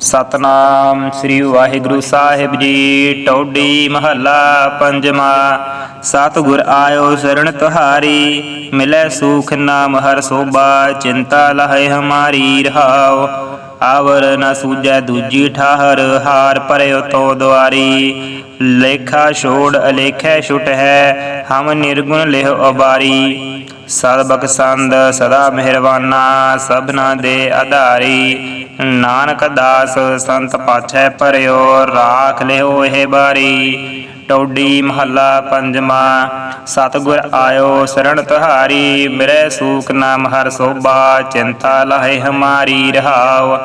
ਸਤਨਾਮ ਸ੍ਰੀ ਵਾਹਿਗੁਰੂ ਸਾਹਿਬ ਜੀ, ਟੋਡੀ ਮਹੱਲਾ ਪੰਜਵਾ। ਸਤਿਗੁਰ ਆਇਓ ਸਰਣ ਤੁਹਾਰੀ, ਮਿਲੈ ਸੂਖ ਨਾਮ ਹਰ ਸੋਭਾ, ਚਿੰਤਾ ਲਹੈ ਹਮਾਰੀ ਰਹਾਉ ਆਵਰ ਨ ਸੂਜੈ ਦੂਜੀ ਠਾਹਰ, ਹਾਰ ਪਰਿਓ ਤੋ ਦੁਆਰੀ। ਲੇਖਾ ਛੋੜ ਅਲੇਖੈ ਛੁਟ ਹੈ, ਹਮ ਨਿਰਗੁਣ ਲਿਹ ਉਬਾਰੀ। ਸਦ ਬਖਸੰਦ, ਸਦਾ ਮਿਹਰਬਾਨਾ, ਸਭਨਾ ਦੇ ਆਧਾਰੀ। ਨਾਨਕ ਦਾਸ ਸੰਤ ਪਾਛੈ ਭਰਿਓ, ਰਾਖ ਲਿਓ ਇਹ ਬਾਰੀ। ਟੌਡੀ ਮਹੱਲਾ ਪੰਜਵਾ, ਸਤਿਗੁਰ ਆਇਓ ਸਰਣ ਤੁਹਾਰੀ। ਮਿਰੈ ਸੂਖ ਨਾਮ ਹਰ ਸੋਭਾ, ਚਿੰਤਾ ਲਹੈ ਹਮਾਰੀ ਰਹਾਉ।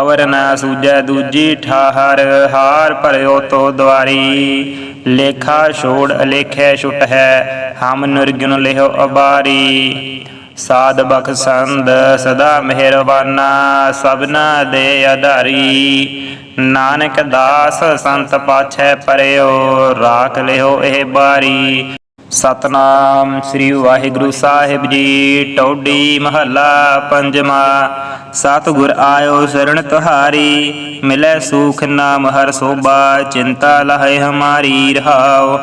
ਅਵਰ ਨਾ ਸੂਜੈ ਦੂਜੀ ਠਾਹਰ, ਹਾਰ ਭਰਿਓ ਤੋ ਦਵਾਰੀ। ਲੇਖਾ ਛੋੜ ਅਲੇਖੈ ਛੁਟ ਹੈ ਹਮ ਨਿਰਗੁਣ ਲਿਹੋ ਅਬਾਰੀ। ਸਾਧ ਬਖਸੰਦ ਸਦਾ ਮਿਹਰਬਾਨਾ, ਸਭਨਾ ਦੇ ਆਧਾਰੀ। ਨਾਨਕ ਦਾਸ ਸੰਤ ਪਾਛੈ ਪਰਿਓ, ਰਾਖ ਲਿਓ ਇਹ ਬਾਰੀ। ਸਤਨਾਮ ਸ੍ਰੀ ਵਾਹਿਗੁਰੂ ਸਾਹਿਬ ਜੀ, ਟੌਡੀ ਮਹੱਲਾ ਪੰਜਵਾ। ਸਤਿਗੁਰ ਆਇਓ ਸਰਣ ਤੁਹਾਰੀ, ਮਿਲੈ ਸੁਖ ਨਾਮ ਹਰ ਸੋਭਾ, ਚਿੰਤਾ ਲਹੈ ਹਮਾਰੀ ਰਹਾਓ।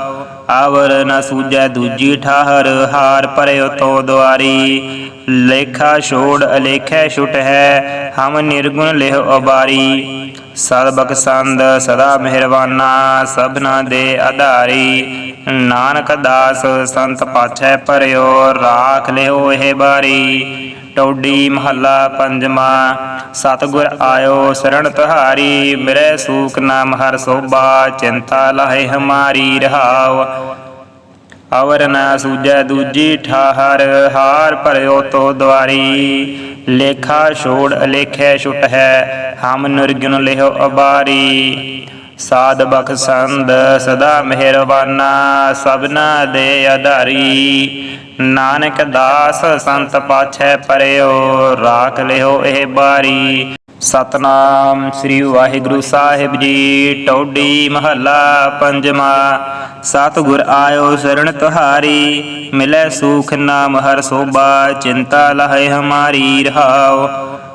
ਆਵਰ ਨ ਸੂਜੈ ਦੂਜੀ ਠਾਹਰ, ਹਾਰ ਪਰਿਓ ਤੋ ਦੁਆਰੀ। ਲੇਖਾ ਛੋੜ ਅਲੇਖੈ ਛੁਟ ਹੈ, ਹਮ ਨਿਰਗੁਣ ਲਿਹ ਉਬਾਰੀ। ਸਦ ਸੰਦ ਸਦਾ ਮਿਹਰਬਾਨਾ, ਸਭਨਾ ਦੇ ਆਧਾਰੀ। ਨਾਨਕ ਦਾਸ, ਸੰਤ ਪਾਛੈ ਪਰਿਓ ਰਾਖ ਲਿਓ ਇਹ ਬਾਰੀ। ਟੌਡੀ ਮਹੱਲਾ ਪੰਜਵਾ, ਸਤਿਗੁਰ ਆਇਓ ਸਰਣ ਤੁਹਾਰੀ ਮਿਰੈ ਸੂਖ ਨਾਮ ਹਰ ਸੋਭਾ, ਚਿੰਤਾ ਲਹੈ ਹਮਾਰੀ ਰਹਾਉ। ਅਵਰ ਨ ਸੂਜੈ ਦੂਜੀ ਠਾਹਰ, ਹਾਰ ਭਰਿਓ ਤੋ ਦਵਾਰੀ। ਲੇਖਾ ਛੋੜ ਅਲੇਖੈ ਛੁਟ ਹੈ, ਹਮ ਨਿਰਗੁਣ ਲਿਹੋ ਅਬਾਰੀ। ਸਾਧ ਬਖਸੰਦ ਸਦਾ ਮਿਹਰਬਾਨਾ, ਸਭਨਾ ਦੇ ਆਧਾਰੀ। ਨਾਨਕ ਦਾਸ ਸੰਤ ਪਾਛੈ ਪਰਿਓ, ਰਾਖ ਲਿਓ ਇਹ ਬਾਰੀ। ਸਤਨਾਮ ਸ੍ਰੀ ਵਾਹਿਗੁਰੂ ਸਾਹਿਬ ਜੀ, ਟੌਡੀ ਮਹੱਲਾ ਪੰਜਵਾ। ਸਤਿਗੁਰ ਆਇਓ ਸਰਣ ਤੁਹਾਰੀ, ਮਿਲੈ ਸੁਖ ਨਾਮ ਹਰ ਸੋਭਾ, ਚਿੰਤਾ ਲਹੈ ਹਮਾਰੀ ਰਹਾਉ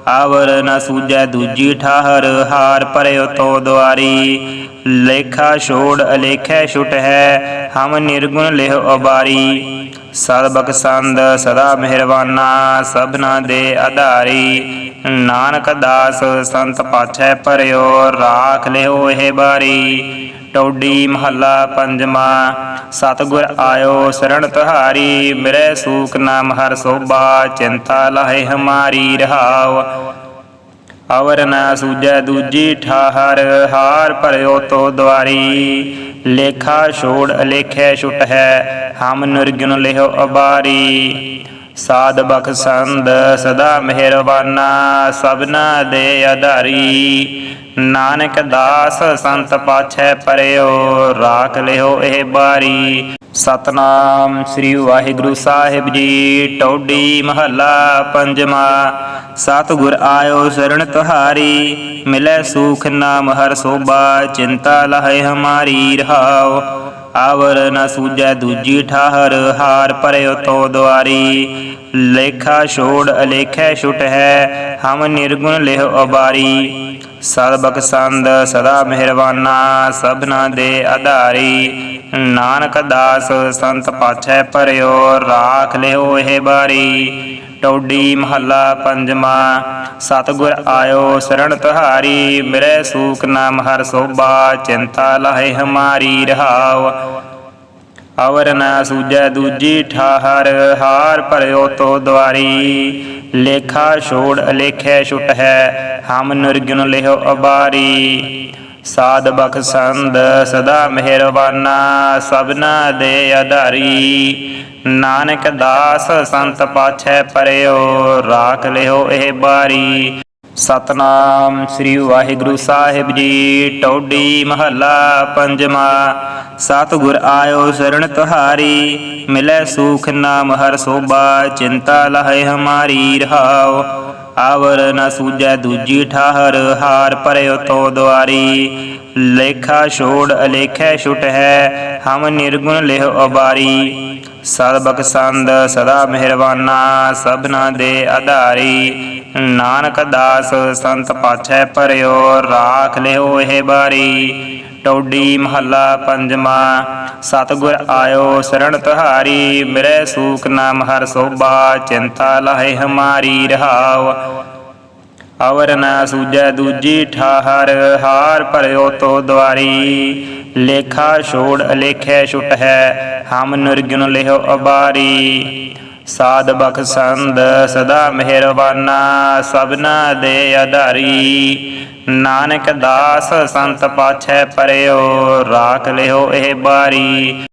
ਆਵਰ ਨ ਸੂਜੈ ਦੂਜੀ ਠਾਹਰ, ਹਾਰ ਪਰਿਓ ਤੋ ਦੁਆਰੀ। ਲੇਖਾ ਛੋੜ ਅਲੇਖੈ ਛੁਟ ਹੈ ਹਮ ਨਿਰਗੁਣ ਲਿਹ ਉਬਾਰੀ ਸਦ ਬਖਸੰਦ ਸਦਾ ਮਿਹਰਬਾਨਾ, ਸਭਨਾ ਦੇ ਆਧਾਰੀ। ਨਾਨਕ ਦਾਸ, ਸੰਤ ਪਾਛੈ ਭਰਿਓ, ਰਾਖ ਲਿਓ ਇਹ ਬਾਰੀ। ਟੌਡੀ ਮਹੱਲਾ ਪੰਜਵਾ, ਸਤਿਗੁਰ ਆਇਓ ਸਰਣ ਤੁਹਾਰੀ। ਮਿਰੈ ਸੂਖ ਨਾਮ ਹਰ ਸੋਭਾ, ਚਿੰਤਾ ਲਾਹੇ ਹਮਾਰੀ, ਰਹਾਉ। ਅਵਰ ਨਾ ਸੂਜੈ ਦੂਜੀ ਠਾਹਰ, ਹਾਰ ਭਰਿਓ ਤੋ ਦਵਾਰੀ। ਲੇਖਾ ਛੋੜ ਅਲੇਖੈ ਛੁਟ ਹੈ ਹਮ ਨਿਰਗੁਣ ਲਿਹੋ ਅਬਾਰੀ। ਸਾਧ ਬਖਸੰਦ ਸਦਾ ਮਿਹਰਬਾਨਾ, ਸਭਨਾ ਦੇ ਆਧਾਰੀ। ਨਾਨਕ ਦਾਸ ਸੰਤ ਪਾਛੈ ਪਰਿਓ, ਰਾਖ ਲਿਓ ਇਹ ਬਾਰੀ। ਸਤਨਾਮ ਸ੍ਰੀ ਵਾਹਿਗੁਰੂ ਸਾਹਿਬ ਜੀ, ਟੌਡੀ ਮਹੱਲਾ ਪੰਜਵਾ। ਸਤਿਗੁਰ ਆਇਓ ਸਰਣ ਤੁਹਾਰੀ, ਮਿਲੈ ਸੁਖ ਨਾਮ ਹਰ ਸੋਭਾ, ਚਿੰਤਾ ਲਹੈ ਹਮਾਰੀ ਰਹਾਉ ਆਵਰ ਨ ਸੂਜੈ ਦੂਜੀ ਠਾਹਰ, ਹਾਰ ਪਰਿਓ ਤੋ ਦੁਆਰੀ। ਲੇਖਾ ਛੋੜ ਅਲੇਖੈ ਛੁਟ ਹੈ, ਹਮ ਨਿਰਗੁਣ ਲਿਹ ਉਬਾਰੀ। ਸਦ ਸੰਦ ਸਦਾ ਮਿਹਰਬਾਨਾ, ਸਭਨਾ ਦੇ ਆਧਾਰੀ। ਨਾਨਕ ਦਾਸ ਸੰਤ ਪਾਛੈ ਪਰਿਓ ਰਾਖ ਲਿਓ ਇਹ ਬਾਰੀ। ਟੌਡੀ ਮਹੱਲਾ ਪੰਜਵਾ। ਸਤਿਗੁਰ ਆਇਓ ਸਰਣ ਤੁਹਾਰੀ ਮਿਰੈ ਸੂਖ ਨਾਮ ਹਰ ਸੋਭਾ, ਚਿੰਤਾ ਲਾਹੇ ਹਮਾਰੀ ਰਹਾਉ। ਅਵਰ ਨਾ ਸੂਜੈ ਦੂਜੀ ਠਾਹਰ, ਹਾਰ ਭਰਿਓ ਤੋ ਦਵਾਰੀ। ਲੇਖਾ ਛੋੜ ਅਲੇਖੈ ਛੁਟ ਹੈ, ਹਮ ਨਿਰਗੁਣ ਲਿਹੋ ਅਬਾਰੀ। ਸਾਧ ਬਖਸੰਦ ਸਦਾ ਮਿਹਰਬਾਨਾ, ਸਭਨਾ ਦੇ ਆਧਾਰੀ। ਨਾਨਕ ਦਾਸ ਸੰਤ ਪਾਛੈ ਪਰਿਓ, ਰਾਖ ਲਿਓ ਇਹ ਬਾਰੀ। ਸਤਨਾਮ ਸ੍ਰੀ ਵਾਹਿਗੁਰੂ ਸਾਹਿਬ ਜੀ, ਟੌਡੀ ਮਹੱਲਾ ਪੰਜਵਾ। ਸਤਿਗੁਰ ਆਇਓ ਸਰਣ ਤੁਹਾਰੀ, ਮਿਲੈ ਸੁਖ ਨਾਮ ਹਰ ਸੋਭਾ, ਚਿੰਤਾ ਲਹੈ ਹਮਾਰੀ ਰਹਾਉ ਆਵਰ ਨ ਸੂਜੈ ਦੂਜੀ ਠਾਹਰ, ਹਾਰ ਪਰਿਓ ਤੋ ਦੁਆਰੀ। ਲੇਖਾ ਛੋੜ ਅਲੇਖੈ ਛੁਟ ਹੈ ਹਮ ਨਿਰਗੁਣ ਲਿਹ ਉਬਾਰੀ। ਸਦ ਬਖਸੰਦ ਸਦਾ ਮਿਹਰਬਾਨਾ, ਸਭਨਾ ਦੇ ਆਧਾਰੀ। ਨਾਨਕ ਦਾਸ, ਸੰਤ ਪਾਛੈ ਭਰਿਓ, ਰਾਖ ਲਿਓ ਇਹ ਬਾਰੀ। ਟੌਡੀ ਮਹੱਲਾ ਪੰਜਵਾ, ਸਤਿਗੁਰ ਆਇਓ ਸਰਣ ਤੁਹਾਰੀ। ਮਿਰੈ ਸੂਖ ਨਾਮ ਹਰ ਸੋਭਾ, ਚਿੰਤਾ ਲਾਹੇ ਹਮਾਰੀ ਰਹਾਉ ਅਵਰ ਨਾ ਸੂਜੈ ਦੂਜੀ ਠਾਹਰ, ਹਾਰ ਭਰਿਓ ਤੋ ਦਵਾਰੀ। ਲੇਖਾ ਛੋੜ ਅਲੇਖੈ ਛੁਟ ਹੈ, ਹਮ ਨਿਰਗੁਣ ਲਿਹੋ ਅਬਾਰੀ। ਸਾਧ ਬਖਸੰਦ ਸਦਾ ਮਿਹਰਬਾਨਾ, ਸਭਨਾ ਦੇ ਆਧਾਰੀ। ਨਾਨਕ ਦਾਸ ਸੰਤ ਪਾਛੈ ਪਰਿਓ, ਰਾਖ ਲਿਓ ਇਹ ਬਾਰੀ।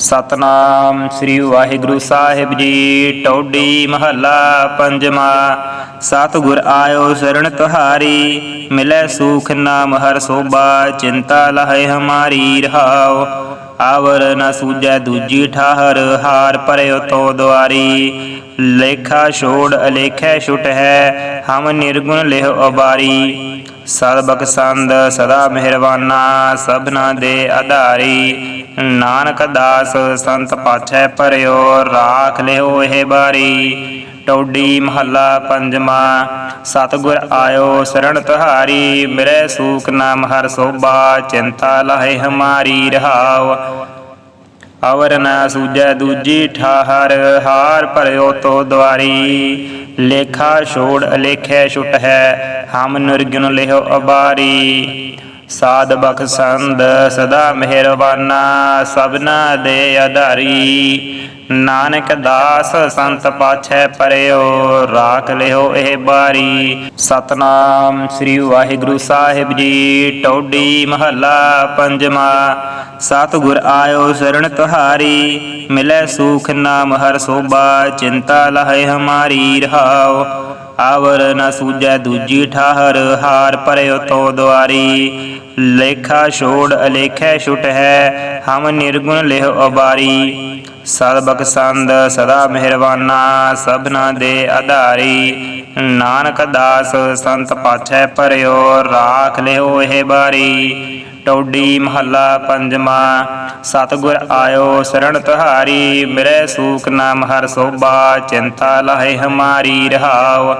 ਸਤਨਾਮ ਸ੍ਰੀ ਵਾਹਿਗੁਰੂ ਸਾਹਿਬ ਜੀ, ਟੌਡੀ ਮਹੱਲਾ ਪੰਜਵਾ। ਸਤਿਗੁਰ ਆਇਓ ਸਰਣ ਤੁਹਾਰੀ, ਮਿਲੈ ਸੂਖ ਨਾਮ ਹਰ ਸੋਭਾ, ਚਿੰਤਾ ਲਹੈ ਹਮਾਰੀ ਰਹਾਉ। ਆਵਰ ਨ ਸੂਜੈ ਦੂਜੀ ਠਾਹਰ, ਹਾਰ ਪਰਿਓ ਤੋ ਦੁਆਰੀ। ਲੇਖਾ ਛੋੜ ਅਲੇਖੈ ਛੁਟ ਹੈ ਹਮ ਨਿਰਗੁਣ ਲਿਹ ਅਬਾਰੀ ਸਤਿ ਸੰਦ ਸਦਾ ਮਿਹਰਬਾਨਾ, ਸਭਨਾ ਦੇ ਆਧਾਰੀ। ਨਾਨਕ ਦਾਸ ਸੰਤ ਪਾਛੈ ਪਰਿਓ ਰਾਖ ਲਿਓ ਇਹ ਬਾਰੀ। ਟੌਡੀ ਮਹੱਲਾ ਪੰਜਵਾ, ਸਤਿਗੁਰ ਆਇਓ ਸਰਣ ਤੁਹਾਰੀ। ਮਿਰੈ ਸੂਖ ਨਾਮ ਹਰ ਸੋਭਾ, ਚਿੰਤਾ ਲਹੈ ਹਮਾਰੀ ਰਹਾਉ। ਅਵਰ ਨਾ ਸੂਜੈ ਦੂਜੀ ਠਾਹਰ, ਹਾਰ ਭਰਿਓ ਤੋ ਦਵਾਰੀ। ਲੇਖਾ ਛੋੜ ਅਲੇਖੈ ਛੁਟ ਹੈ ਹਮ ਨਿਰਗੁਣ ਲਿਹੋ ਅਬਾਰੀ। ਸਾਧ ਬਖਸੰਦ ਸਦਾ ਮਿਹਰਬਾਨਾ, ਸਭਨਾ ਦੇ ਆਧਾਰੀ। ਨਾਨਕ ਦਾਸ ਸੰਤ ਪਾਛੈ ਪਰਿਓ, ਰਾਖ ਲਿਓ ਇਹ ਬਾਰੀ। ਸਤਨਾਮ ਸ੍ਰੀ ਵਾਹਿਗੁਰੂ ਸਾਹਿਬ ਜੀ, ਟੌਡੀ ਮਹੱਲਾ ਪੰਜਵਾ। ਸਤਿਗੁਰ ਆਇਓ ਸਰਣ ਤੁਹਾਰੀ, ਮਿਲੈ ਸੁਖ ਨਾਮ ਹਰ ਸੋਭਾ, ਚਿੰਤਾ ਲਹੈ ਹਮਾਰੀ ਰਹਾਉ। ਆਵਰ ਨ ਸੂਜੈ ਦੂਜੀ ਠਾਹਰ, ਹਾਰ ਪਰਿਓ ਤੋ ਦੁਆਰੀ। ਲੇਖਾ ਛੋੜ ਅਲੇਖੈ ਛੁਟ ਹੈ, ਹਮ ਨਿਰਗੁਣ ਲਿਹੁ ਅਬਾਰੀ ਸਤਿ ਸੰਦ ਸਦਾ ਮਿਹਰਬਾਨਾ ਸਭਨਾ ਦੇ ਆਧਾਰੀ। ਨਾਨਕ ਦਾਸ ਸੰਤ ਪਾਛੈ ਪਰਿਓ ਰਾਖ ਲਿਓ ਇਹ ਬਾਰੀ। ਟੌਡੀ ਮਹੱਲਾ ਪੰਜਵਾ, ਸਤਿਗੁਰ ਆਇਓ ਸਰਣ ਤੁਹਾਰੀ। ਮਿਰੈ ਸੂਖ ਨਾਮ ਹਰ ਸੋਭਾ, ਚਿੰਤਾ ਲਾਹੇ ਹਮਾਰੀ ਰਹਾਉ।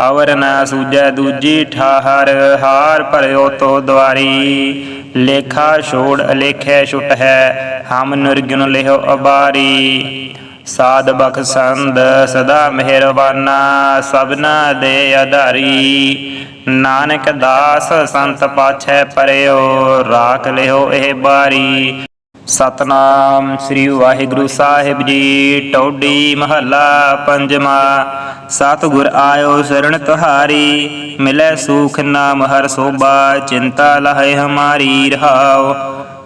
ਅਵਰ ਨਾ ਸੂਜੈ ਦੂਜੀ ਠਾਹਰ ਹਾਰ ਭਰਿਓ ਤੋ ਦਵਾਰੀ। ਲੇਖਾ ਛੋੜ ਅਲੇਖੈ ਛੁਟ ਹੈ, ਹਮ ਨਿਰਗੁਣ ਲਿਹੋ ਅਬਾਰੀ। ਸਾਧ ਬਖਸੰਦ ਸਦਾ ਮਿਹਰਬਾਨਾ ਸਭਨਾ ਦੇ ਆਧਾਰੀ। ਨਾਨਕ ਦਾਸ ਸੰਤ ਪਾਛੈ ਪਰਿਓ, ਰਾਖ ਲਿਓ ਇਹ ਬਾਰੀ। ਸਤਨਾਮ ਸ੍ਰੀ ਵਾਹਿਗੁਰੂ ਸਾਹਿਬ ਜੀ, ਟੌਡੀ ਮਹੱਲਾ ਪੰਜਵਾ। ਸਤਿਗੁਰ ਆਇਓ ਸਰਣ ਤੁਹਾਰੀ, ਮਿਲੈ ਸੂਖ ਨਾਮ ਹਰ ਸੋਭਾ, ਚਿੰਤਾ ਲਹੈ ਹਮਾਰੀ ਰਹਾਉ।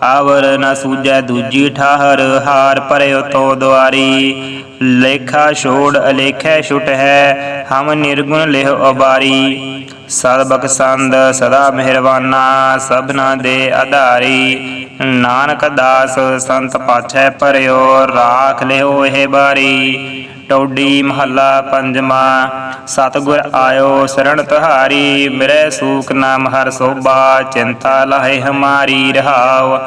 ਆਵਰ ਨ ਸੂਜੈ ਦੂਜੀ ਠਾਹਰ, ਹਾਰ ਪਰਿਓ ਤੋ ਦੁਆਰੀ। ਲੇਖਾ ਛੋੜ ਅਲੇਖੈ ਛੁਟ ਹੈ ਹਮ ਨਿਰਗੁਣ ਲਿਹ ਅਬਾਰੀ ਸਤਿ ਸੰਦ ਸਦਾ ਮਿਹਰਬਾਨਾ, ਸਭਨਾ ਦੇ ਆਧਾਰੀ। ਨਾਨਕ ਦਾਸ ਸੰਤ ਪਾਛੈ ਭਰਿਓ, ਰਾਖ ਲਿਓ ਇਹ ਬਾਰੀ। ਟੌਡੀ ਮਹੱਲਾ ਪੰਜਵਾ, ਸਤਿਗੁਰ ਆਇਓ ਸਰਣ ਤੁਹਾਰੀ। ਮਿਰੈ ਸੂਖ ਨਾਮ ਹਰ ਸੋਭਾ, ਚਿੰਤਾ ਲਹੈ ਹਮਾਰੀ ਰਹਾਉ।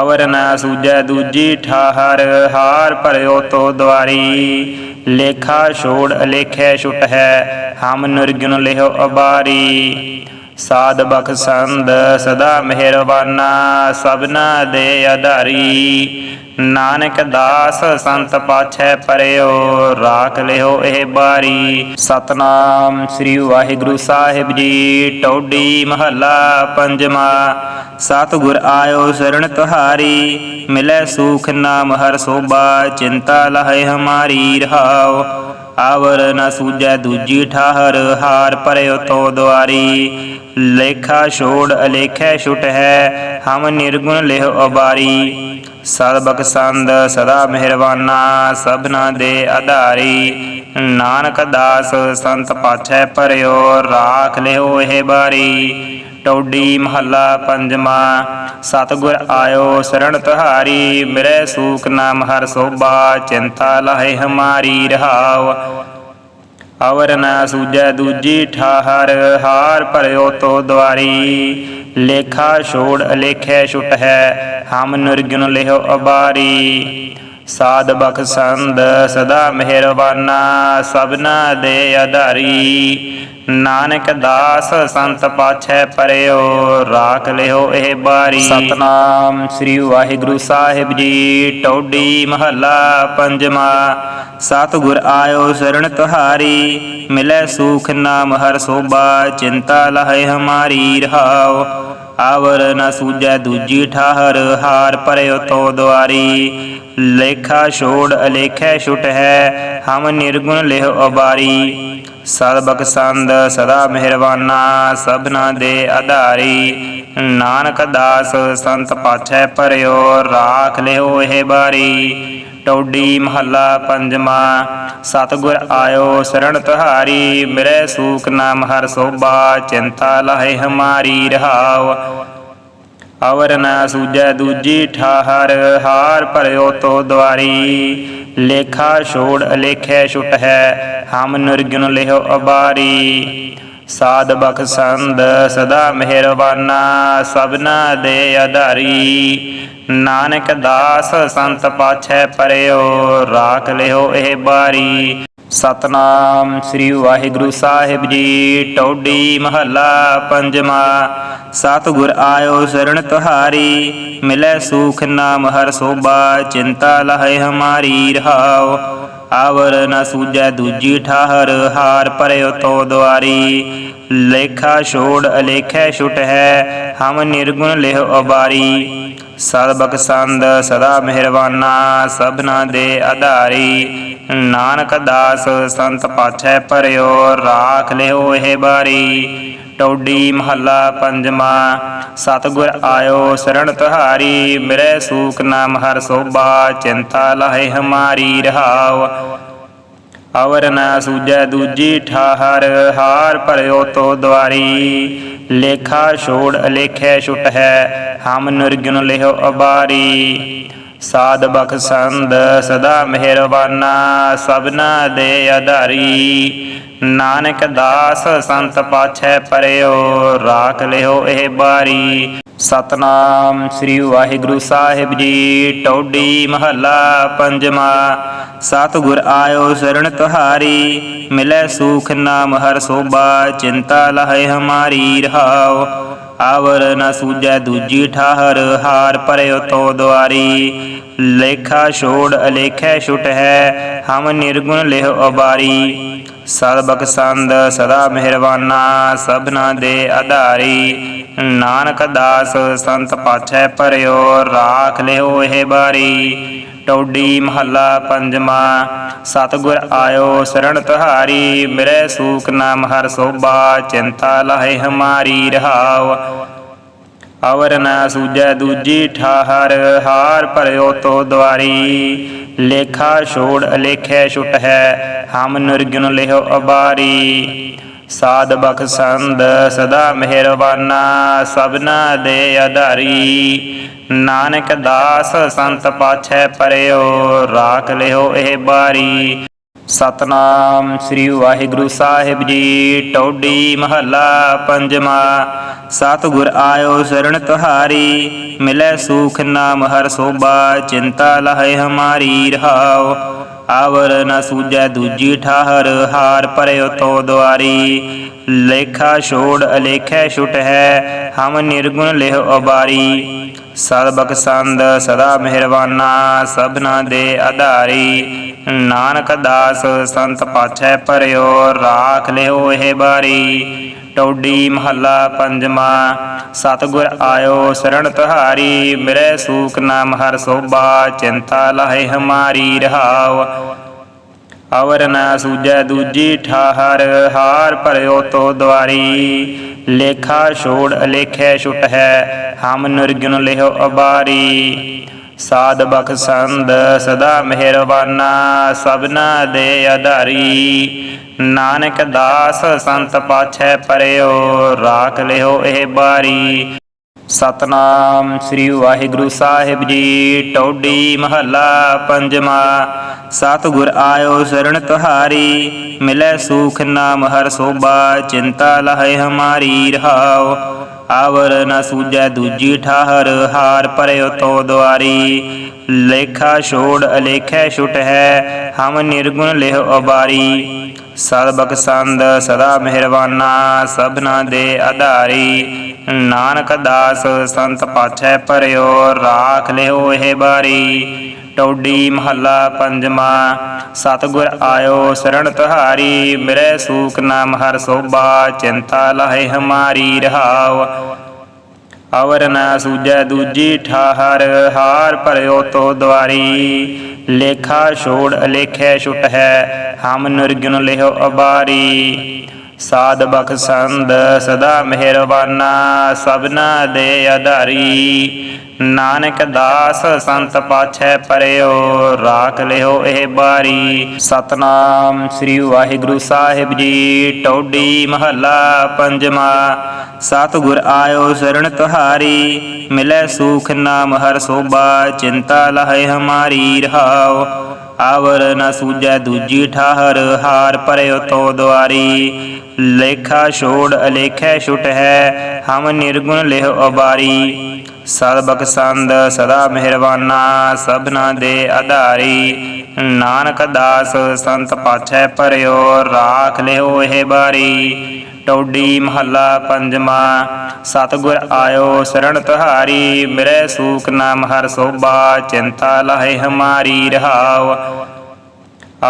ਅਵਰ ਨਾ ਸੂਜੈ ਦੂਜੀ ਠਾਹਰ, ਹਾਰ ਭਰਿਓ ਤੋ ਦਵਾਰੀ। ਲੇਖਾ ਛੋੜ ਅਲੇਖੈ ਛੁਟ ਹੈ ਹਮ ਨਿਰਗੁਣ ਲਿਹੋ ਅਬਾਰੀ। ਸਾਧ ਬਖਸੰਦ ਸਦਾ ਮਿਹਰਬਾਨਾ, ਸਭਨਾ ਦੇ ਆਧਾਰੀ। ਨਾਨਕ ਦਾਸ ਸੰਤ ਪਾਛੈ ਪਰਿਓ, ਰਾਖ ਲਿਓ ਇਹ ਬਾਰੀ। ਸਤਨਾਮ ਸ੍ਰੀ ਵਾਹਿਗੁਰੂ ਸਾਹਿਬ ਜੀ, ਟੌਡੀ ਮਹੱਲਾ ਪੰਜਵਾ। ਸਤਿਗੁਰ ਆਇਓ ਸਰਣ ਤੁਹਾਰੀ, ਮਿਲੈ ਸੁਖ ਨਾਮ ਹਰ ਸੋਭਾ, ਚਿੰਤਾ ਲਹੈ ਹਮਾਰੀ ਰਹਾਉ ਆਵਰ ਨ ਸੂਜੈ ਦੂਜੀ ਠਾਹਰ, ਹਾਰ ਪਰਿਓ ਤੋ ਦੁਆਰੀ। ਲੇਖਾ ਛੋੜ ਅਲੇਖੈ ਛੁਟ ਹੈ, ਹਮ ਨਿਰਗੁਣ ਲਿਹੁ ਅਬਾਰੀ ਸਤਿ ਸੰਦ ਸਦਾ ਮਿਹਰਬਾਨਾ, ਸਭਨਾ ਦੇ ਆਧਾਰੀ। ਨਾਨਕ ਦਾਸ ਸੰਤ ਪਾਛੈ ਪਰਿਓ ਰਾਖ ਲਿਓ ਇਹ ਬਾਰੀ। ਟੌਡੀ ਮਹੱਲਾ ਪੰਜਵਾ, ਸਤਿਗੁਰ ਆਇਓ ਸਰਣ ਤੁਹਾਰੀ। ਮਿਰੈ ਸੂਖ ਨਾਮ ਹਰ ਸੋਭਾ, ਚਿੰਤਾ ਲਾਹੇ ਹਮਾਰੀ ਰਹਾਉ। ਅਵਰ ਨਾ ਸੂਜੈ ਦੂਜੀ ਠਾਹਰ, ਹਾਰ ਭਰਿਓ ਤੋ ਦਵਾਰੀ। ਲੇਖਾ ਛੋੜ, ਅਲੇਖੈ ਛੁਟ ਹੈ, ਹਮ ਨਿਰਗੁਣ ਲਿਹੋ ਅਬਾਰੀ। ਸਾਧ ਬਖਸ਼ੰਦ ਸਦਾ ਮਿਹਰਬਾਨਾ, ਸਭਨਾ ਦੇ ਆਧਾਰੀ। ਨਾਨਕ ਦਾਸ ਸੰਤ ਪਾਛੈ ਪਰਿਓ, ਰਾਖ ਲਿਓ ਇਹ ਬਾਰੀ। ਸਤਨਾਮ ਸ੍ਰੀ ਵਾਹਿਗੁਰੂ ਸਾਹਿਬ ਜੀ, ਟੋਡੀ ਮਹੱਲਾ ਪੰਜਵਾ। ਸਤਿਗੁਰ ਆਇਓ ਸਰਣ ਤੁਹਾਰੀ, ਮਿਲੈ ਸੂਖ ਨਾਮ ਹਰ ਸੋਭਾ, ਚਿੰਤਾ ਲਹੈ ਹਮਾਰੀ ਰਹਾਉ ਆਵਰ ਨ ਸੂਜੈ ਦੂਜੀ ਠਾਹਰ, ਹਾਰ ਪਰਿਓ ਤੋ ਦੁਆਰੀ। ਲੇਖਾ ਛੋੜ ਅਲੇਖੈ ਛੁਟ ਹੈ ਹਮ ਨਿਰਗੁਣ ਲਿਹੁ ਅਬਾਰੀ। ਸਦ ਬਖਸੰਦ ਸਦਾ ਮਿਹਰਬਾਨਾ, ਸਭਨਾ ਦੇ ਆਧਾਰੀ। ਨਾਨਕ ਦਾਸ, ਸੰਤ ਪਾਛੈ ਪਰਿਓ ਰਾਖ ਲਿਓ ਇਹ ਬਾਰੀ। ਟੋਡੀ ਮਹੱਲਾ ਪੰਜਵਾ, ਸਤਿਗੁਰ ਆਇਓ ਸਰਣ ਤੁਹਾਰੀ। ਮਿਰੈ ਸੂਖ ਨਾਮ ਹਰ ਸੋਭਾ, ਚਿੰਤਾ ਲਹੈ ਹਮਾਰੀ, ਰਹਾਉ। ਅਵਰ ਨਾ ਸੂਜੈ ਦੂਜੀ ਠਾਹਰ, ਹਾਰ ਭਰਿਓ ਤੋ ਦਵਾਰੀ। ਲੇਖਾ ਛੋੜ ਅਲੇਖੈ ਛੁਟ ਹੈ, ਹਮ ਨਿਰਗੁਣ ਲਿਹੋ ਅਬਾਰੀ। ਸਾਧ ਬਖਸ਼ੰਦ ਸਦਾ ਮਿਹਰਬਾਨਾ ਸਭਨਾ ਦੇ ਆਧਾਰੀ ਨਾਨਕ ਦਾਸ ਸੰਤ ਪਾਛੈ ਪਰਿਓ, ਰਾਖ ਲਿਓ ਇਹ ਬਾਰੀ। ਸਤਨਾਮ ਸ੍ਰੀ ਵਾਹਿਗੁਰੂ ਸਾਹਿਬ ਜੀ, ਟੋਡੀ ਮਹੱਲਾ ਪੰਜਵਾ। ਸਤਿਗੁਰ ਆਇਓ ਸਰਣ ਤੁਹਾਰੀ, ਮਿਲੈ ਸੁਖ ਨਾਮ ਹਰ ਸੋਭਾ, ਚਿੰਤਾ ਲਹੈ ਹਮਾਰੀ ਰਹਾਉ ਆਵਰ ਨ ਸੂਜੈ ਦੂਜੀ ਠਾਹਰ, ਹਾਰ ਪਰਿਓ ਤੋ ਦੁਆਰੀ। ਲੇਖਾ ਛੋੜ ਅਲੇਖੈ ਛੁਟ ਹੈ ਹਮ ਨਿਰਗੁਣ ਲਿਹੁ ਅਬਾਰੀ ਸਦ ਬਖਸੰਦ ਸਦਾ ਮਿਹਰਬਾਨਾ, ਸਭਨਾ ਦੇ ਆਧਾਰੀ। ਨਾਨਕ ਦਾਸ, ਸੰਤ ਪਾਛੈ ਭਰਿਓ, ਰਾਖ ਲਿਓ ਇਹ ਬਾਰੀ। ਟੋਡੀ ਮਹੱਲਾ ਪੰਜਵਾ, ਸਤਿਗੁਰ ਆਇਓ ਸਰਣ ਤੁਹਾਰੀ। ਮਿਰੈ ਸੂਖ ਨਾਮ ਹਰ ਸੋਭਾ, ਚਿੰਤਾ ਲਾਹੇ ਹਮਾਰੀ ਰਹਾਉ ਅਵਰ ਨਾ ਸੂਜੈ ਦੂਜੀ ਠਾਹਰ ਹਾਰ ਭਰਿਓ ਤੋ ਦਵਾਰੀ। ਲੇਖਾ ਛੋੜ ਅਲੇਖੈ ਛੁਟ ਹੈ ਹਮ ਨਿਰਗੁਣ ਲਿਹੋ ਅਬਾਰੀ। ਸਾਧ ਬਖਸ਼ੰਦ ਸਦਾ ਮਿਹਰਬਾਨਾ, ਸਭਨਾ ਦੇ ਆਧਾਰੀ। ਨਾਨਕ ਦਾਸ ਸੰਤ ਪਾਛੈ ਪਰਿਓ, ਰਾਖ ਲਿਓ ਇਹ ਬਾਰੀ। ਸਤਨਾਮ ਸ੍ਰੀ ਵਾਹਿਗੁਰੂ ਸਾਹਿਬ ਜੀ, ਟੋਡੀ ਮਹੱਲਾ ਪੰਜਵਾ। ਸਤਿਗੁਰ ਆਇਓ ਸਰਣ ਤੁਹਾਰੀ, ਮਿਲੈ ਸੁਖ ਨਾਮ ਹਰ ਸੋਭਾ, ਚਿੰਤਾ ਲਹੈ ਹਮਾਰੀ ਰਹਾਓ। ਆਵਰ ਨ ਸੂਜੈ ਦੂਜੀ ਠਾਹਰ, ਹਾਰ ਪਰਿਓ ਤੋ ਦੁਆਰੀ। ਲੇਖਾ ਛੋੜ ਅਲੇਖੈ ਛੁਟ ਹੈ, ਹਮ ਨਿਰਗੁਣ ਲਿਹੁ ਅਬਾਰੀ ਸਦ ਬਖਸੰਦ ਸਦਾ ਮਿਹਰਬਾਨਾ, ਸਭਨਾ ਦੇ ਆਧਾਰੀ। ਨਾਨਕ ਦਾਸ ਸੰਤ ਪਾਛੈ ਪਰਿਓ ਰਾਖ ਲਿਓ ਇਹ ਬਾਰੀ। ਟੋਡੀ ਮਹੱਲਾ ਪੰਜਵਾ ਸਤਿਗੁਰ ਆਇਓ ਸਰਣ ਤੁਹਾਰੀ, ਮਿਰੈ ਸੂਖ ਨਾਮ ਹਰ ਸੋਭਾ, ਚਿੰਤਾ ਲਹੈ ਹਮਾਰੀ ਰਹਾਉ। ਅਵਰ ਨਾ ਸੂਜੈ ਦੂਜੀ ਠਾਹਰ, ਹਾਰ ਭਰਿਓ ਤੋ ਦਵਾਰੀ। ਲੇਖਾ ਛੋੜ ਅਲੇਖੈ ਛੁਟ ਹੈ ਹਮ ਨਿਰਗੁਣ ਲਿਹੋ ਅਬਾਰੀ। ਸਾਧ ਬਖਸ਼ੰਦ ਸਦਾ ਮਿਹਰਬਾਨਾ, ਸਭਨਾ ਦੇ ਆਧਾਰੀ। ਨਾਨਕ ਦਾਸ ਸੰਤ ਪਾਛੈ ਪਰਿਓ, ਰਾਖ ਲਿਓ ਇਹ ਬਾਰੀ। ਸਤਨਾਮ ਸ੍ਰੀ ਵਾਹਿਗੁਰੂ ਸਾਹਿਬ ਜੀ, ਟੋਡੀ ਮਹੱਲਾ ਪੰਜਵਾ। ਸਤਿਗੁਰ ਆਇਓ ਸਰਣ ਤੁਹਾਰੀ, ਮਿਲੈ ਸੁਖ ਨਾਮ ਹਰ ਸੋਭਾ, ਚਿੰਤਾ ਲਹੈ ਹਮਾਰੀ ਰਹਾਉ ਆਵਰ ਨ ਸੂਜੈ ਦੂਜੀ ਠਾਹਰ, ਹਾਰ ਪਰਿਓ ਤੋ ਦੁਆਰੀ। ਲੇਖਾ ਛੋੜ ਅਲੇਖੈ ਛੁਟ ਹੈ, ਹਮ ਨਿਰਗੁਣ ਲਿਹੁ ਅਬਾਰੀ ਸਦ ਬਖਸੰਦ ਸਦਾ ਮਿਹਰਬਾਨਾ, ਸਭਨਾ ਦੇ ਆਧਾਰੀ। ਨਾਨਕ ਦਾਸ ਸੰਤ ਪਾਛੈ ਪਰਿਓ ਰਾਖ ਲਿਓ ਇਹ ਬਾਰੀ। ਟੋਡੀ ਮਹੱਲਾ ਪੰਜਵਾ। ਸਤਿਗੁਰ ਆਇਓ ਸਰਣ ਤੁਹਾਰੀ, ਮਿਰੈ ਸੂਖ ਨਾਮ ਹਰ ਸੋਭਾ, ਚਿੰਤਾ ਲਹੈ ਹਮਾਰੀ ਰਹਾਉ। ਅਵਰ ਨਾ ਸੂਜੈ ਦੂਜੀ ਠਾਹਰ, ਹਾਰ ਭਰਿਓ ਤੋ ਦਵਾਰੀ। ਲੇਖਾ ਛੋੜ ਅਲੇਖੈ ਛੁਟ ਹੈ ਹਮ ਨਿਰਗੁਣ ਲਿਹੋ ਅਬਾਰੀ। ਸਾਧ ਬਖਸ਼ੰਦ ਸਦਾ ਮਿਹਰਬਾਨਾ, ਸਭਨਾ ਦੇ ਆਧਾਰੀ। ਨਾਨਕ ਦਾਸ ਸੰਤ ਪਾਛੈ ਪਰਿਓ, ਰਾਖ ਲਿਓ ਇਹ ਬਾਰੀ। ਸਤਨਾਮ ਸ੍ਰੀ ਵਾਹਿਗੁਰੂ ਸਾਹਿਬ ਜੀ, ਟੋਡੀ ਮਹੱਲਾ ਪੰਜਵਾ। ਸਤਿਗੁਰ ਆਇਓ ਸਰਣ ਤੁਹਾਰੀ, ਮਿਲੈ ਸੁਖ ਨਾਮ ਹਰ ਸੋਭਾ, ਚਿੰਤਾ ਲਹੈ ਹਮਾਰੀ ਰਹਾਓ। ਆਵਰ ਨ ਸੂਜੈ ਦੂਜੀ ਠਾਹਰ, ਹਾਰ ਪਰਿਓ ਤੋ ਦੁਆਰੀ। ਲੇਖਾ ਛੋੜ ਅਲੇਖੈ ਛੁਟ ਹੈ, ਹਮ ਨਿਰਗੁਣ ਲਿਹ ਉਬਾਰੀ। ਸਦ ਬਖਸੰਦ ਸਦਾ ਮਿਹਰਬਾਨਾ, ਸਭਨਾ ਦੇ ਆਧਾਰੀ। ਨਾਨਕ ਦਾਸ ਸੰਤ ਪਾਛੈ ਪਰਿਓ, ਰਾਖ ਲਿਓ ਇਹ ਬਾਰੀ। ਟੌਡੀ ਮਹੱਲਾ ਪੰਜਵਾ ਸਤਿਗੁਰ ਆਇਓ ਸਰਣ ਤੁਹਾਰੀ, ਮਿਰੈ ਸੂਖ ਨਾਮ ਹਰ ਸੋਭਾ, ਚਿੰਤਾ ਲਹੇ ਹਮਾਰੀ ਰਹਾਉ। ਅਵਰ ਨਾ ਸੂਜੈ ਦੂਜੀ ਠਾਹਰ, ਹਾਰ ਭਰਿਓ ਤੋ ਦਵਾਰੀ। ਲੇਖਾ ਛੋੜ ਅਲੇਖੈ ਛੁਟ ਹੈ ਹਮ ਨਿਰਗੁਣ ਲਿਹੋ ਅਬਾਰੀ। ਸਾਧ ਬਖਸੰਦ ਸਦਾ ਮਿਹਰਬਾਨਾ, ਸਭਨਾ ਦੇ ਆਧਾਰੀ। ਨਾਨਕ ਦਾਸ ਸੰਤ ਪਾਛੈ ਪਰਿਓ, ਰਾਖ ਲਿਓ ਇਹ ਬਾਰੀ। ਸਤਨਾਮ ਸ੍ਰੀ ਵਾਹਿਗੁਰੂ ਸਾਹਿਬ ਜੀ, ਟੌਡੀ ਮਹੱਲਾ ਪੰਜਵਾ। ਸਤਿਗੁਰ ਆਇਓ ਸਰਣ ਤੁਹਾਰੀ, ਮਿਲੈ ਸੁਖ ਨਾਮ ਹਰ ਸੋਭਾ, ਚਿੰਤਾ ਲਹੈ ਹਮਾਰੀ ਰਹਾਉ ਆਵਰ ਨ ਸੂਜੈ ਦੂਜੀ ਠਾਹਰ, ਹਾਰ ਪਰਿਓ ਤੋ ਦੁਆਰੀ। ਲੇਖਾ ਛੋੜ ਅਲੇਖੈ ਛੁਟ ਹੈ, ਹਮ ਨਿਰਗੁਣ ਲਿਹ ਉਬਾਰੀ। ਸਦ ਬਖਸੰਦ ਸਦਾ ਮਿਹਰਬਾਨਾ, ਸਭਨਾ ਦੇ ਆਧਾਰੀ। ਨਾਨਕ ਦਾਸ ਸੰਤ ਪਾਛੈ ਪਰਿਓ, ਰਾਖ ਲਿਓ ਇਹ ਬਾਰੀ। ਟੌਡੀ ਮਹੱਲਾ ਪੰਜਵਾ। ਸਤਿਗੁਰ ਆਇਓ ਸਰਣ ਤੁਹਾਰੀ, ਮਿਰੈ ਸੂਖ ਨਾਮ ਹਰ ਸੋਭਾ, ਚਿੰਤਾ ਲਹੈ ਹਮਾਰੀ ਰਹਾਉ।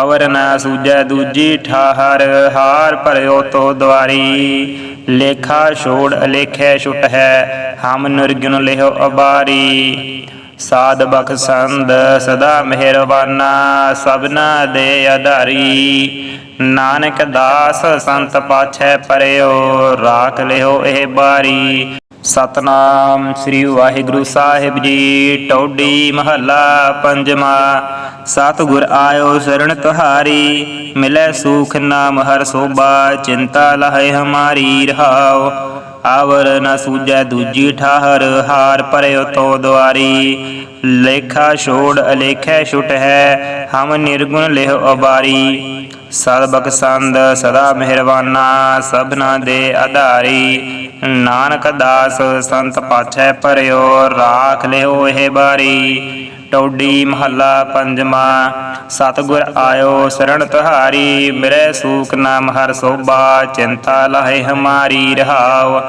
ਅਵਰ ਨਾ ਸੂਜੈ ਦੂਜੀ ਠਾਹਰ, ਹਾਰ ਭਰਿਓ ਤੋ ਦਵਾਰੀ। ਲੇਖਾ ਛੋੜ ਅਲੇਖੈ ਛੁਟ ਹੈ ਹਮ ਨਿਰਗੁਣ ਲਿਹੋ ਅਬਾਰੀ। ਸਾਧ ਬਖਸੰਦ ਸਦਾ ਮਿਹਰਬਾਨਾ, ਸਭਨਾ ਦੇ ਆਧਾਰੀ। ਨਾਨਕ ਦਾਸ ਸੰਤ ਪਾਛੈ ਪਰਿਓ, ਰਾਖ ਲਿਓ ਇਹ ਬਾਰੀ। ਸਤਨਾਮ ਸ੍ਰੀ ਵਾਹਿਗੁਰੂ ਸਾਹਿਬ ਜੀ, ਟੌਡੀ ਮਹੱਲਾ ਪੰਜਵਾ। ਸਤਿਗੁਰ ਆਇਓ ਸਰਣ ਤੁਹਾਰੀ, ਮਿਲੈ ਸੁਖ ਨਾਮ ਹਰ ਸੋਭਾ, ਚਿੰਤਾ ਲਹੈ ਹਮਾਰੀ ਰਹਾਉ ਆਵਰ ਨ ਸੂਜੈ ਦੂਜੀ ਠਾਹਰ, ਹਾਰ ਪਰਿਓ ਤੋ ਦੁਆਰੀ। ਲੇਖਾ ਛੋੜ ਅਲੇਖੈ ਛੁਟ ਹੈ, ਹਮ ਨਿਰਗੁਣ ਲਿਹ ਉਬਾਰੀ। ਸਦ ਸੰਦ ਸਦਾ ਮਿਹਰਬਾਨਾ, ਸਭਨਾ ਦੇ ਆਧਾਰੀ। ਨਾਨਕ ਦਾਸ ਸੰਤ ਪਾਛੈ ਪਰਿਓ, ਰਾਖ ਲਿਓ ਇਹ ਬਾਰੀ। ਟੌਡੀ ਮਹੱਲਾ ਪੰਜਵਾ, ਸਤਿਗੁਰ ਆਇਓ ਸਰਣ ਤੁਹਾਰੀ, ਮਿਰੈ ਸੂਖ ਨਾਮ ਹਰ ਸੋਭਾ, ਚਿੰਤਾ ਲਾਹੇ ਹਮਾਰੀ ਰਹਾਉ।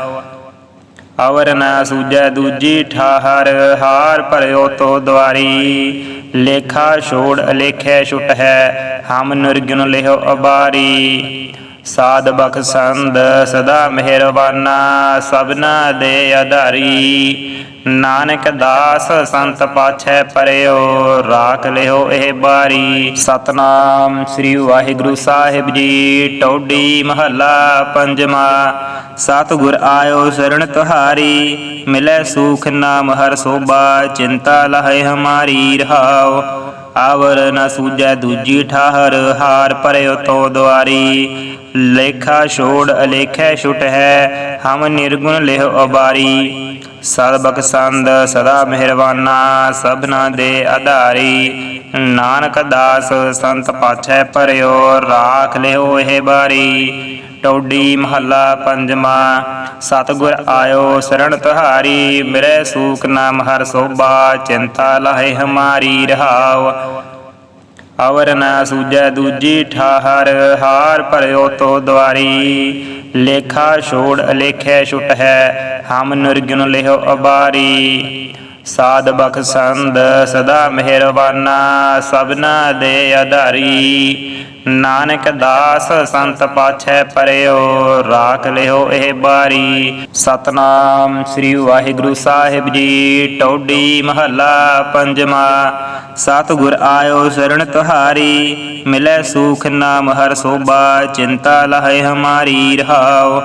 ਅਵਰ ਨਾ ਸੂਜੈ ਦੂਜੀ ਠਾਹਰ, ਹਾਰ ਭਰਿਓ ਤੋ ਦਵਾਰੀ। ਲੇਖਾ ਛੋੜ ਅਲੇਖੈ ਛੁਟ ਹੈ ਹਮ ਨਿਰਗੁਣ ਲਿਹੋ ਅਬਾਰੀ। ਸਾਧ ਬਖਸੰਦ ਸਦਾ ਮਿਹਰਬਾਨਾ, ਸਭਨਾ ਦੇ ਆਧਾਰੀ। ਨਾਨਕ ਦਾਸ ਸੰਤ ਪਾਛੈ ਪਰਿਓ, ਰਾਖ ਲਿਓ ਇਹ ਬਾਰੀ। ਸਤਨਾਮ ਸ੍ਰੀ ਵਾਹਿਗੁਰੂ ਸਾਹਿਬ ਜੀ, ਟੌਡੀ ਮਹੱਲਾ ਪੰਜਵਾ। ਸਤਿਗੁਰ ਆਇਓ ਸਰਣ ਤੁਹਾਰੀ, ਮਿਲੈ ਸੁਖ ਨਾਮ ਹਰ ਸੋਭਾ, ਚਿੰਤਾ ਲਹੈ ਹਮਾਰੀ, ਰਹਾਓ। ਆਵਰ ਨ ਸੂਜੈ ਦੂਜੀ ਠਾਹਰ, ਹਾਰ ਪਰਿਓ ਤੋ ਦੁਆਰੀ। ਲੇਖਾ ਛੋੜ ਅਲੇਖੈ ਛੁਟ ਹੈ, ਹਮ ਨਿਰਗੁਣ ਲਿਹ ਉਬਾਰੀ। ਸਦ ਸੰਦ ਸਦਾ ਮਿਹਰਬਾਨਾ, ਸਭਨਾ ਦੇ ਆਧਾਰੀ। ਨਾਨਕ ਦਾਸ ਸੰਤ ਪਾਛੈ ਪਰਿਓ ਰਾਖ ਲਿਓ ਇਹ ਬਾਰੀ। ਟੌਡੀ ਮਹੱਲਾ ਪੰਜਵਾ। ਸਤਿਗੁਰ ਆਇਓ ਸਰਣ ਤੁਹਾਰੀ, ਮਿਰੈ ਸੂਖ ਨਾਮ ਹਰ ਸੋਭਾ, ਚਿੰਤਾ ਲਾਹੇ ਹਮਾਰੀ ਰਹਾਉ। ਅਵਰ ਨਾ ਸੂਜੈ ਦੂਜੀ ਠਾਹਰ, ਹਾਰ ਭਰਿਓ ਤੋ ਦਵਾਰੀ। ਲੇਖਾ ਛੋੜ ਅਲੇਖੈ ਛੁਟ ਹੈ ਹਮ ਨਿਰਗੁਣ ਲਿਹੋ ਅਬਾਰੀ। ਸਾਧ ਬਖਸੰਦ ਸਦਾ ਮਿਹਰਬਾਨਾ ਸਭਨਾ ਦੇ ਆਧਾਰੀ। ਨਾਨਕ ਦਾਸ ਸੰਤ ਪਾਛੈ ਪਰਿਓ, ਰਾਖ ਲਿਓ ਇਹ ਬਾਰੀ। ਸਤਨਾਮ ਸ੍ਰੀ ਵਾਹਿਗੁਰੂ ਸਾਹਿਬ ਜੀ, ਟੌਡੀ ਮਹੱਲਾ ਪੰਜਵਾ। ਸਤਿਗੁਰ ਆਇਓ ਸਰਣ ਤੁਹਾਰੀ, ਮਿਲੈ ਸੁਖ ਨਾਮ ਹਰ ਸੋਭਾ, ਚਿੰਤਾ ਲਹੈ ਹਮਾਰੀ ਰਹਾਉ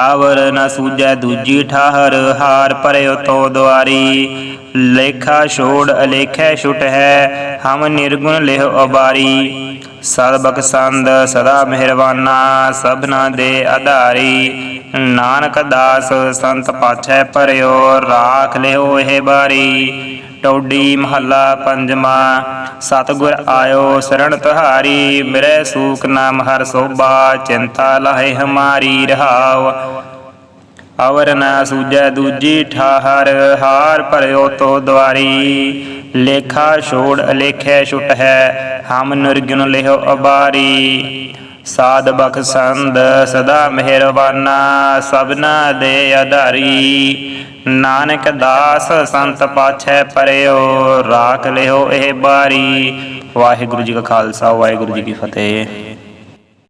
ਆਵਰ ਨ ਸੂਜੈ ਦੂਜੀ ਠਾਹਰ, ਹਾਰ ਪਰਿਓ ਤੋ ਦੁਆਰੀ। ਲੇਖਾ ਛੋੜ ਅਲੇਖੈ ਛੁਟ ਹੈ, ਹਮ ਨਿਰਗੁਣ ਲਿਹ ਉਬਾਰੀ। ਸਦ ਸੰਦ ਸਦਾ ਮਿਹਰਬਾਨਾ, ਸਭਨਾ ਦੇ ਆਧਾਰੀ। ਨਾਨਕ ਦਾਸ ਸੰਤ ਪਾਛੈ ਪਰਿਓ, ਰਾਖ ਲਿਓ ਇਹ ਬਾਰੀ। ਟੌਡੀ ਮਹੱਲਾ ਪੰਜਵਾ। ਸਤਿਗੁਰ ਆਇਓ ਸਰਣ ਤੁਹਾਰੀ, ਮਿਰੈ ਸੂਖ ਨਾਮ ਹਰ ਸੋਭਾ, ਚਿੰਤਾ ਲਹੈ ਹਮਾਰੀ ਰਹਾਉ। ਅਵਰ ਨਾ ਸੂਜੈ ਦੂਜੀ ਠਾਹਰ, ਹਾਰ ਭਰਿਓ ਤੋ ਦਵਾਰੀ। ਲੇਖਾ ਛੋੜ ਅਲੇਖੈ ਛੁਟ ਹੈ ਹਮ ਨਿਰਗੁਣ ਲਿਹੋ ਅਬਾਰੀ। ਸਾਧ ਬਖਸੰਦ ਸਦਾ ਮਿਹਰਬਾਨਾ, ਸਭਨਾ ਦੇ ਆਧਾਰੀ। ਨਾਨਕ ਦਾਸ ਸੰਤ ਪਾਛੈ ਪਰਿਓ, ਰਾਖ ਲਿਓ ਇਹ ਬਾਰੀ। ਵਾਹਿਗੁਰੂ ਜੀ ਕਾ ਖਾਲਸਾ, ਵਾਹਿਗੁਰੂ ਜੀ ਕੀ ਫਤਿਹ।